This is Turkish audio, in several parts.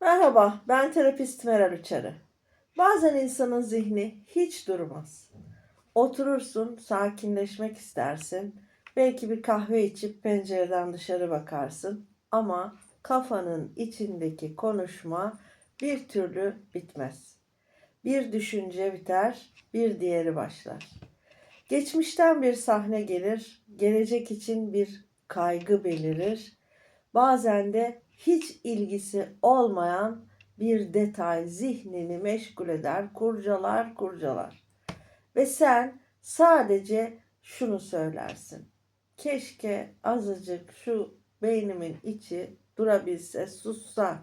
Merhaba, ben terapist Meral Uçarı. Bazen insanın zihni hiç durmaz. Oturursun, sakinleşmek istersin. Belki bir kahve içip pencereden dışarı bakarsın. Ama kafanın içindeki konuşma bir türlü bitmez. Bir düşünce biter, bir diğeri başlar. Geçmişten bir sahne gelir, gelecek için bir kaygı belirir. Bazen de hiç ilgisi olmayan bir detay zihnini meşgul eder, kurcalar, kurcalar. Ve sen sadece şunu söylersin. Keşke azıcık şu beynimin içi durabilse, sussa.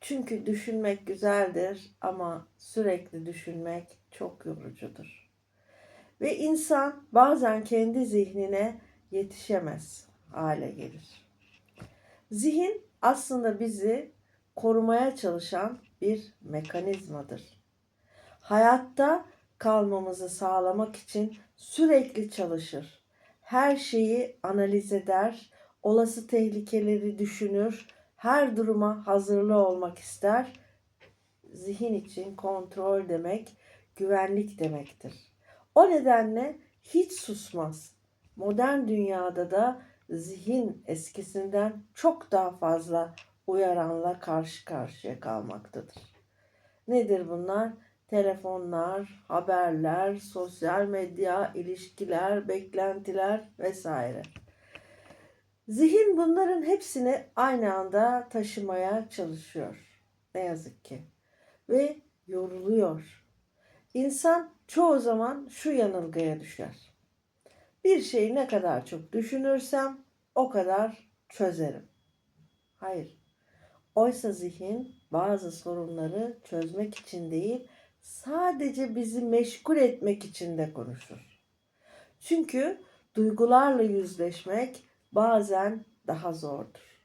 Çünkü düşünmek güzeldir ama sürekli düşünmek çok yorucudur. Ve insan bazen kendi zihnine yetişemez hale gelir. Zihin aslında bizi korumaya çalışan bir mekanizmadır. Hayatta kalmamızı sağlamak için sürekli çalışır. Her şeyi analiz eder, olası tehlikeleri düşünür, her duruma hazırlı olmak ister. Zihin için kontrol demek, güvenlik demektir. O nedenle hiç susmaz. Modern dünyada da zihin eskisinden çok daha fazla uyaranla karşı karşıya kalmaktadır. Nedir bunlar? Telefonlar, haberler, sosyal medya, ilişkiler, beklentiler vesaire. Zihin bunların hepsini aynı anda taşımaya çalışıyor. Ne yazık ki. Ve yoruluyor. İnsan çoğu zaman şu yanılgıya düşer. Bir şeyi ne kadar çok düşünürsem o kadar çözerim. Hayır. Oysa zihin bazı sorunları çözmek için değil, sadece bizi meşgul etmek için de konuşur. Çünkü duygularla yüzleşmek bazen daha zordur.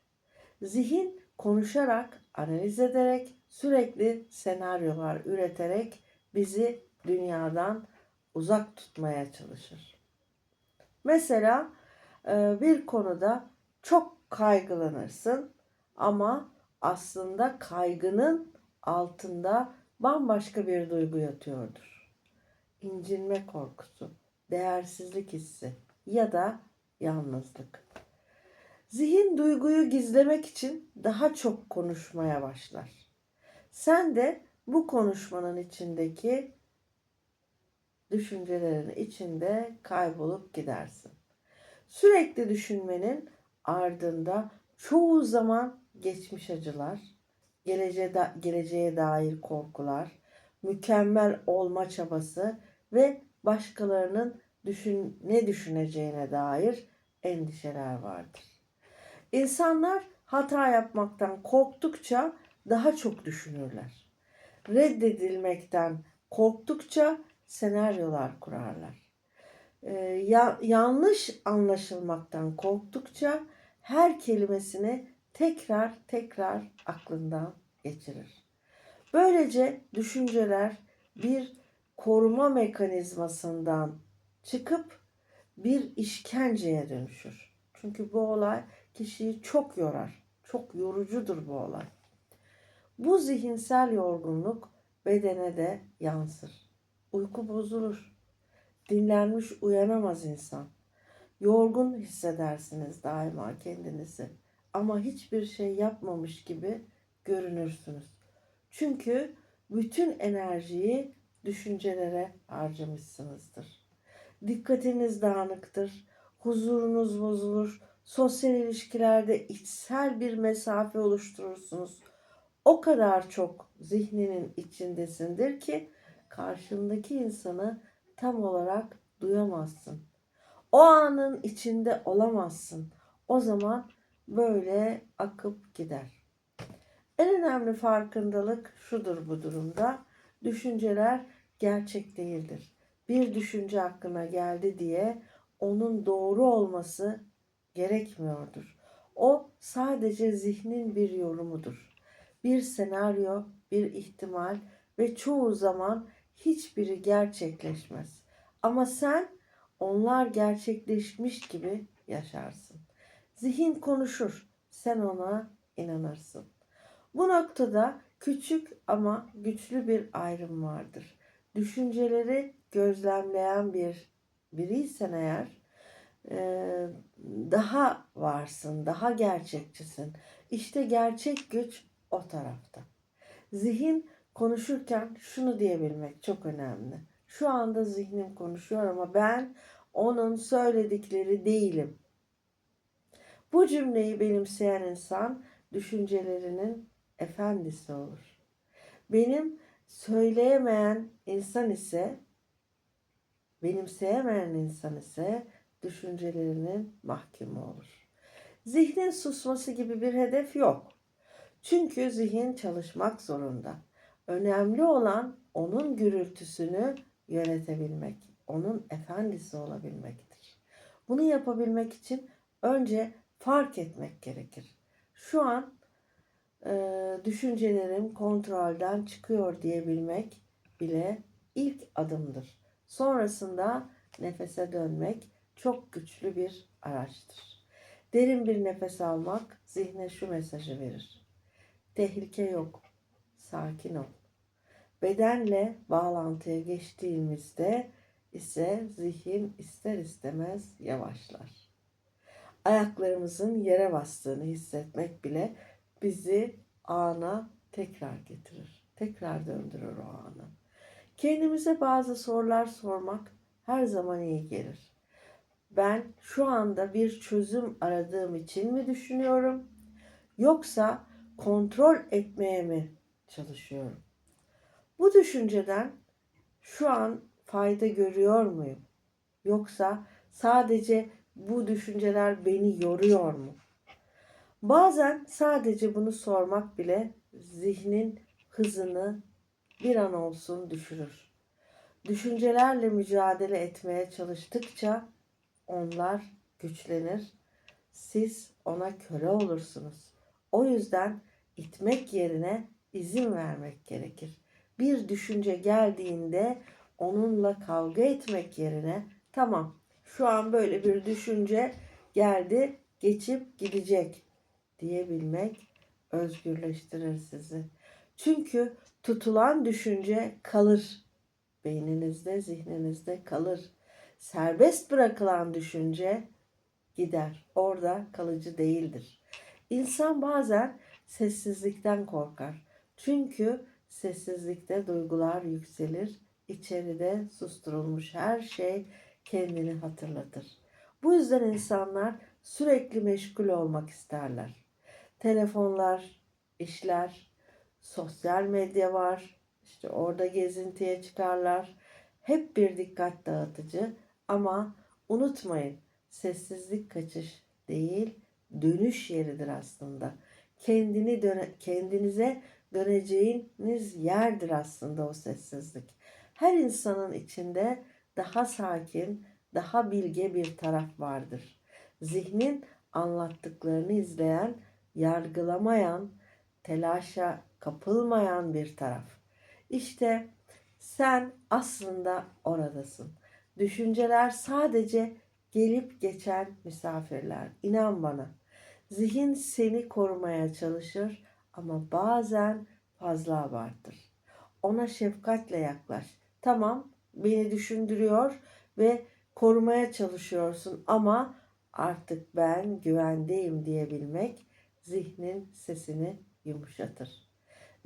Zihin konuşarak, analiz ederek, sürekli senaryolar üreterek bizi dünyadan uzak tutmaya çalışır. Mesela e, bir konuda çok kaygılanırsın ama aslında kaygının altında bambaşka bir duygu yatıyordur. İncinme korkusu, değersizlik hissi ya da yalnızlık. Zihin duyguyu gizlemek için daha çok konuşmaya başlar. Sen de bu konuşmanın içindeki düşüncelerin içinde kaybolup gidersin. Sürekli düşünmenin ardında çoğu zaman geçmiş acılar, geleceğe, da, geleceğe dair korkular, mükemmel olma çabası ve başkalarının düşün, ne düşüneceğine dair endişeler vardır. İnsanlar hata yapmaktan korktukça daha çok düşünürler. Reddedilmekten korktukça senaryolar kurarlar. Ee, ya, yanlış anlaşılmaktan korktukça her kelimesini tekrar tekrar aklından geçirir. Böylece düşünceler bir koruma mekanizmasından çıkıp bir işkenceye dönüşür. Çünkü bu olay kişiyi çok yorar. Çok yorucudur bu olay. Bu zihinsel yorgunluk bedene de yansır. Uyku bozulur. Dinlenmiş uyanamaz insan. Yorgun hissedersiniz daima kendinizi. Ama hiçbir şey yapmamış gibi görünürsünüz. Çünkü bütün enerjiyi düşüncelere harcamışsınızdır. Dikkatiniz dağınıktır, huzurunuz bozulur, sosyal ilişkilerde içsel bir mesafe oluşturursunuz. O kadar çok zihninin içindesindir ki karşındaki insanı tam olarak duyamazsın. O anın içinde olamazsın. O zaman böyle akıp gider. En önemli farkındalık şudur bu durumda. Düşünceler gerçek değildir. Bir düşünce aklına geldi diye onun doğru olması gerekmiyordur. O sadece zihnin bir yorumudur. Bir senaryo, bir ihtimal ve çoğu zaman hiçbiri gerçekleşmez. Ama sen onlar gerçekleşmiş gibi yaşarsın. Zihin konuşur, sen ona inanırsın. Bu noktada küçük ama güçlü bir ayrım vardır. Düşünceleri gözlemleyen bir biriysen eğer e, daha varsın, daha gerçekçisin. İşte gerçek güç o tarafta. Zihin konuşurken şunu diyebilmek çok önemli. Şu anda zihnim konuşuyor ama ben onun söyledikleri değilim. Bu cümleyi benimseyen insan düşüncelerinin efendisi olur. Benim söyleyemeyen insan ise benimseyemeyen insan ise düşüncelerinin mahkumu olur. Zihnin susması gibi bir hedef yok. Çünkü zihin çalışmak zorunda. Önemli olan onun gürültüsünü yönetebilmek, onun efendisi olabilmektir. Bunu yapabilmek için önce fark etmek gerekir. Şu an e, düşüncelerim kontrolden çıkıyor diyebilmek bile ilk adımdır. Sonrasında nefese dönmek çok güçlü bir araçtır. Derin bir nefes almak zihne şu mesajı verir. Tehlike yok. Sakin ol. Bedenle bağlantıya geçtiğimizde ise zihin ister istemez yavaşlar. Ayaklarımızın yere bastığını hissetmek bile bizi ana tekrar getirir. Tekrar döndürür o anı. Kendimize bazı sorular sormak her zaman iyi gelir. Ben şu anda bir çözüm aradığım için mi düşünüyorum? Yoksa kontrol etmeye mi çalışıyorum? Bu düşünceden şu an fayda görüyor muyum? Yoksa sadece bu düşünceler beni yoruyor mu? Bazen sadece bunu sormak bile zihnin hızını bir an olsun düşürür. Düşüncelerle mücadele etmeye çalıştıkça onlar güçlenir. Siz ona köle olursunuz. O yüzden itmek yerine izin vermek gerekir. Bir düşünce geldiğinde onunla kavga etmek yerine tamam şu an böyle bir düşünce geldi geçip gidecek diyebilmek özgürleştirir sizi. Çünkü tutulan düşünce kalır. Beyninizde, zihninizde kalır. Serbest bırakılan düşünce gider. Orada kalıcı değildir. İnsan bazen sessizlikten korkar. Çünkü sessizlikte duygular yükselir. İçeride susturulmuş her şey kendini hatırlatır. Bu yüzden insanlar sürekli meşgul olmak isterler. Telefonlar, işler, sosyal medya var. İşte orada gezintiye çıkarlar. Hep bir dikkat dağıtıcı ama unutmayın sessizlik kaçış değil dönüş yeridir aslında. Kendini döne, kendinize döneceğiniz yerdir aslında o sessizlik. Her insanın içinde daha sakin, daha bilge bir taraf vardır. Zihnin anlattıklarını izleyen, yargılamayan, telaşa kapılmayan bir taraf. İşte sen aslında oradasın. Düşünceler sadece gelip geçen misafirler. İnan bana. Zihin seni korumaya çalışır ama bazen fazla abartır. Ona şefkatle yaklaş. Tamam, beni düşündürüyor ve korumaya çalışıyorsun ama artık ben güvendeyim diyebilmek zihnin sesini yumuşatır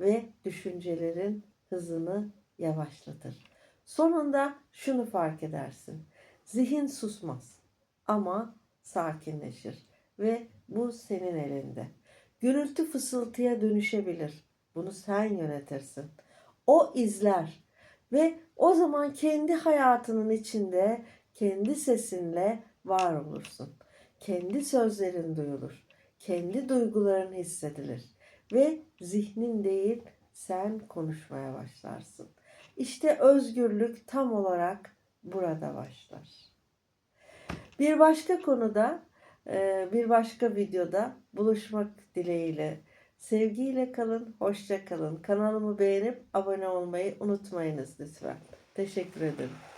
ve düşüncelerin hızını yavaşlatır. Sonunda şunu fark edersin. Zihin susmaz ama sakinleşir ve bu senin elinde. Gürültü fısıltıya dönüşebilir. Bunu sen yönetirsin. O izler ve o zaman kendi hayatının içinde kendi sesinle var olursun. Kendi sözlerin duyulur. Kendi duyguların hissedilir ve zihnin değil sen konuşmaya başlarsın. İşte özgürlük tam olarak burada başlar. Bir başka konuda, bir başka videoda buluşmak dileğiyle. Sevgiyle kalın, hoşça kalın. Kanalımı beğenip abone olmayı unutmayınız lütfen. Teşekkür ederim.